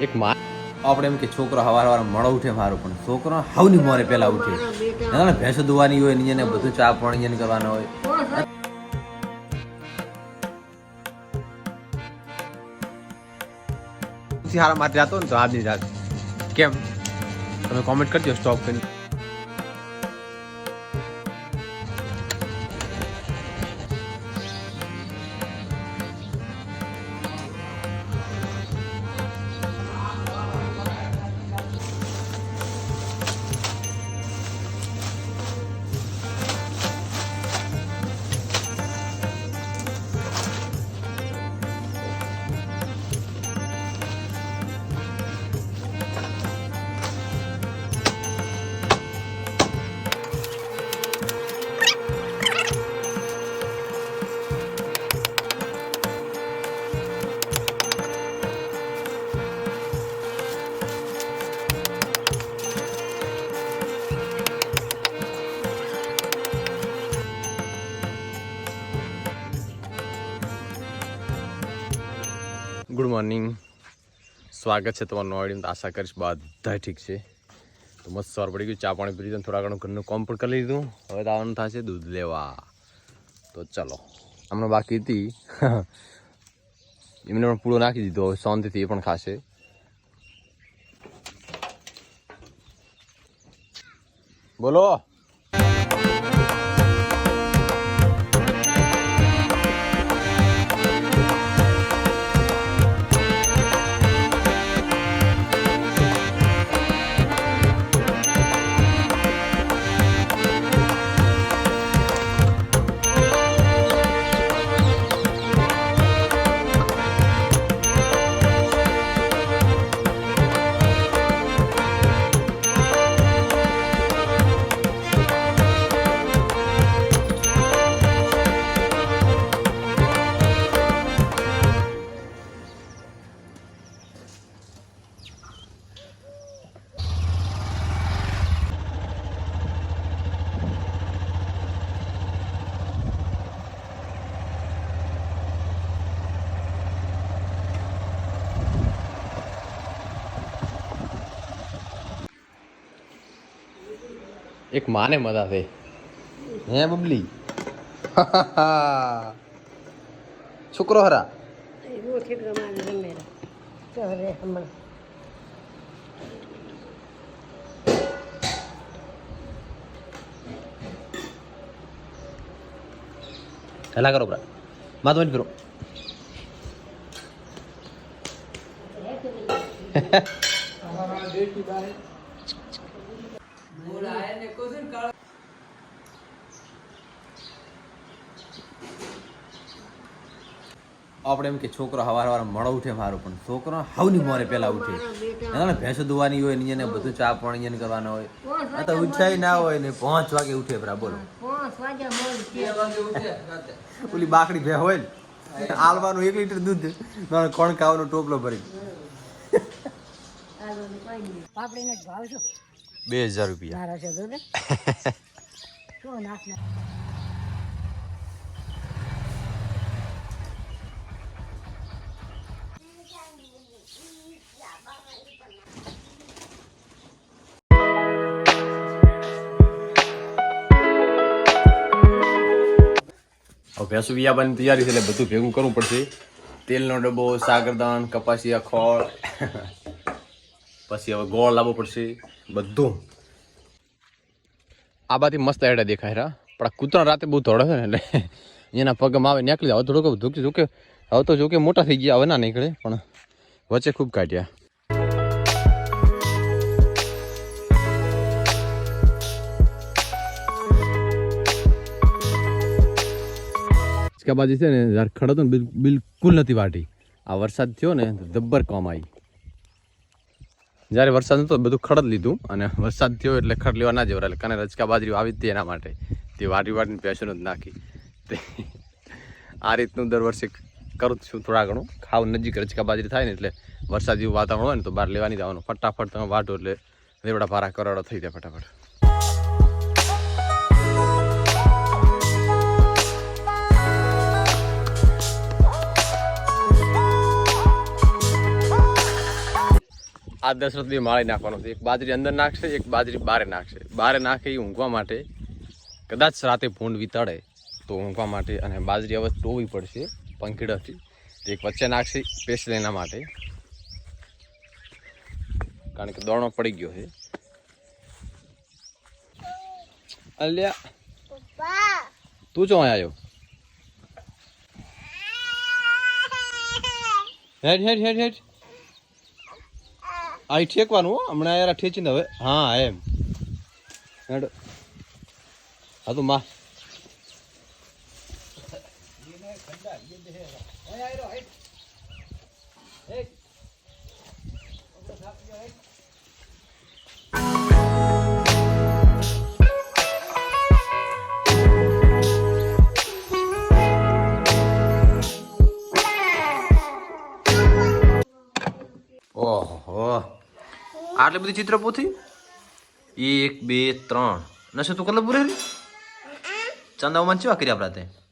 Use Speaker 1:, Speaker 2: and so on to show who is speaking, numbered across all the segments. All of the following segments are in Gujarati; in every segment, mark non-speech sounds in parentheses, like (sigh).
Speaker 1: એક મા આપણે એમ કે છોકરો હવાર હવાર મળો ઉઠે મારો પણ છોકરો હાવની મોરે પહેલા ઉઠે. એને ભેંસો ધોવાની હોય ને એને બધું ચા પાણી એને કરવાનો હોય. હારા માટે જતો ને તો આજની રાત. કેમ? તમે કોમેન્ટ કરજો સ્ટોપ કરી ગુડ મોર્નિંગ સ્વાગત છે તમારું નવા તો આશા કરીશ બધા ઠીક છે. તો મસ્ત સવાર પડી ગયું. ચા પાણી પી થોડા ઘણું ઘરનું કોમ પણ કરી લીધું. હવે તો આવવાનું થશે દૂધ લેવા. તો ચલો. હમણાં બાકી હતી. (laughs) એમને પણ પૂળો નાખી દીધો. હવે શાંતિથી એ પણ ખાશે. બોલો. એક માને મજા થઈ હે બબલી છોકરો હરા
Speaker 2: એવું છે પ્રમાણે રમેલા ચાલે હમણાં
Speaker 1: હેલા કરો બરા માતો બંધ ફેરો આપણે એમ કે છોકરો હવાર હવાર મળો ઉઠે મારું પણ છોકરો હાવની મોરે પહેલા ઉઠે. એને ભેંસો દુવાની હોય ને એને બધું ચા પાણી એને કરવાના હોય. આ તો ઉઠાઈ ના હોય ને પાંચ વાગે ઉઠે બરા બોલો. ઓલી બાકડી ભે હોય ને આલવાનું એક લીટર દૂધ મારે કોણ ખાવાનો ટોપલો ભરી બે હજાર રૂપિયા. (laughs) ભેંસું વિયાબાની તૈયારી છે એટલે બધું ભેગું કરવું પડશે. તેલનો ડબ્બો સાગરદાન કપાસિયા ખોળ. પછી હવે ગોળ લાવવો પડશે. બધું. આ બાથી મસ્ત એડા દેખાય રા. પણ આ કૂતરા રાતે બહુ ધોડે છે ને એટલે એના પગમાં આવે, નીકળી જાય. હવે થોડુંક ધૂકી, ધૂકે, હવે તો જોકે મોટા થઈ ગયા, હવે ના નીકળે, પણ વચ્ચે ખૂબ કાઢ્યા. બાજુ છે ને જ્યારે ખડ હતો ને બિલ- બિલકુલ નથી વાટી આ વરસાદ થયો ને જબ્બર કોમ આવી જ્યારે વરસાદ નતો બધું ખડ લીધું, અને વરસાદ થયો એટલે ખડ લેવા ના જવરાય કને રચકા બાજરી આવી હતી એના માટે. તે વાટી વાટીને પેશન જ નાખી. તે આ રીતનું દર વર્ષે કરું છું થોડા ઘણું. ખાવ નજીક રચકા બાજરી થાય ને એટલે વરસાદ જેવું વાતાવરણ હોય ને તો બહાર લેવાની જવાનું. ફટાફટ તમે વાટો એટલે રેવડા ભારા કરાડો થઈ જાય ફટાફટ. આ દશરથ બી માળી નાખવાનો છે. એક બાજરી અંદર નાખશે એક બાજરી બારે નાખશે. બારે નાખે એ ઊંઘવા માટે કદાચ રાતે ભૂંડ વિતળે તો ઊંઘવા માટે અને બાજરી હવે ટોવી પડશે પંખીડાથી. એક વચ્ચે નાખશે સ્પેશિયલ એના માટે. કારણ કે દોણો પડી ગયો છે. અલ્યા તું ચો આવ્યો. હેડ હેડ હેડ હેડ. આ ઈ ઠેકવાનું હો હમણાં યાર આ ઠેચીને હવે હા એમ હેડ હા તું માં ઓહો આટલી બધી ચિત્ર પોથી? એક બે ત્રણ. નશે તું કલર પૂરે ચંદાઓમાં ચેવા કર્યા આપણા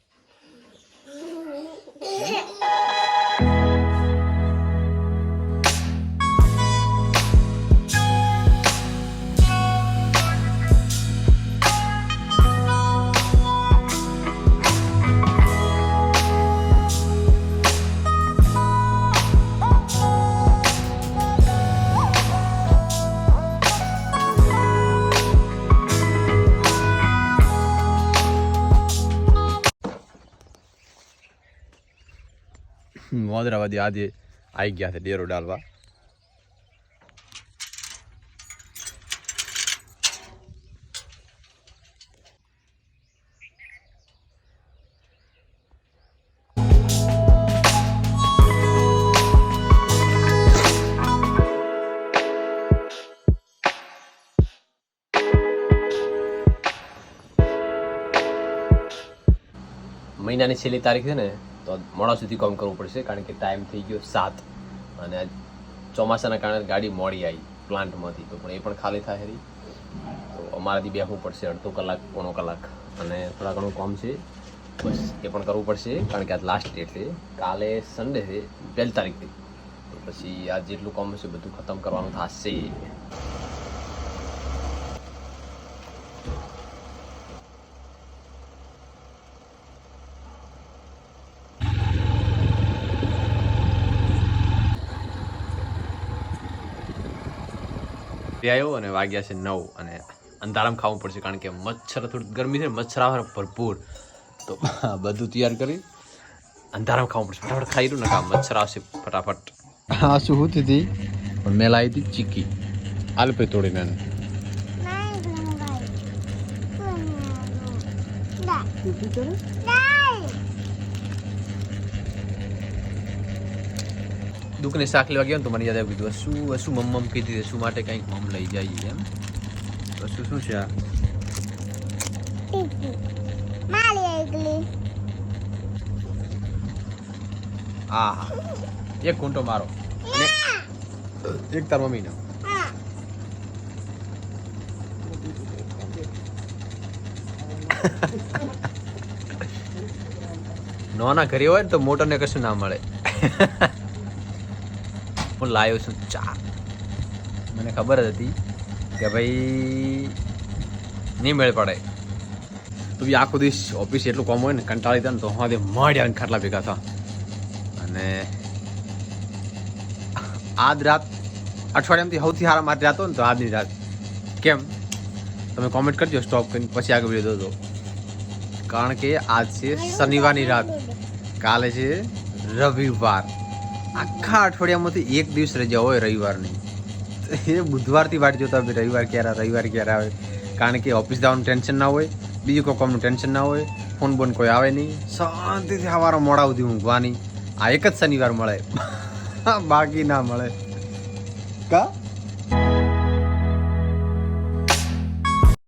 Speaker 1: મોદરાવાદી આજે આવી ગયા છે ડેરો ડાલવા. મહિનાની છેલ્લી તારીખ છે ને તો મોડા સુધી કામ કરવું પડશે, કારણ કે ટાઈમ થઈ ગયો સાત. અને ચોમાસાના કારણે ગાડી મોડી આવી પ્લાન્ટમાંથી. તો પણ એ પણ ખાલી થાય હરી. તો અમારાથી બેસવું પડશે અડધો કલાક, પોણો કલાક. અને થોડા ઘણું કામ છે. બસ, એ પણ કરવું પડશે, કારણ કે આજ લાસ્ટ ડેટ છે. કાલે સન્ડે છે પહેલી તારીખથી તો પછી આજ જેટલું કામ છે બધું ખતમ કરવાનું થશે. આવ્યો અને વાગ્યા છે નવ અને અંધારામાં ખાવું પડશે કારણ કે મચ્છર થોડી ગરમી છે ને મચ્છર આવે ને ભરપૂર. તો બધું તૈયાર કરી અંધારામાં ખાવું પડશે. ફટાફટ ખાઈ લઉં ને કામ મચ્છર આવશે ફટાફટ. હા શું હોતી હતી પણ મેં લાવી હતી ચીકી. આલ પે તોડીને એને. દુઃખને શાક લેવા ગયા ને તો મને યાદ આવી કીધું શું શું મમ્મ કીધી શું માટે કંઈક મમ લઈ જઈએ એમ? વસ્તુ શું છે આ? હા એક કુંટો મારો. અને એક તાર મમ્મીનો. નાના ઘરે હોય ને તો મોટરને કશું ના મળે. હું લાવ્યો છું ચા મને ખબર જ હતી કે ભાઈ નહીં મેળ પડે. તો બી આખો દિવસ ઓફિસ એટલું કોમ હોય ને કંટાળી જાય ને તો હા મળ્યા ને ખાટલા ભેગા થા. અને આજ રાત અઠવાડિયામાંથી સૌથી સારા મારી રાત ને તો આજની રાત. કેમ? તમે કોમેન્ટ કરજો સ્ટોપ કરીને પછી આગળ વીડિયો દો કારણ કે આજ છે શનિવારની રાત. કાલે છે રવિવાર. આખા અઠવાડિયામાંથી એક દિવસ રજા હોય રવિવારની. એ બુધવારથી વાટ જોતા હોય, રવિવાર ક્યારે રવિવાર ક્યારે આવે. કારણ કે ઓફિસ જવાનું ટેન્શન ના હોય, બીજું કોઈ કામનું ટેન્શન ના હોય, ફોન બોન કોઈ આવે નહીં. શાંતિથી સવારે મોડા સુધી ઊંઘવાની. આ એક જ શનિવાર મળે. બાકી ના મળે. કા?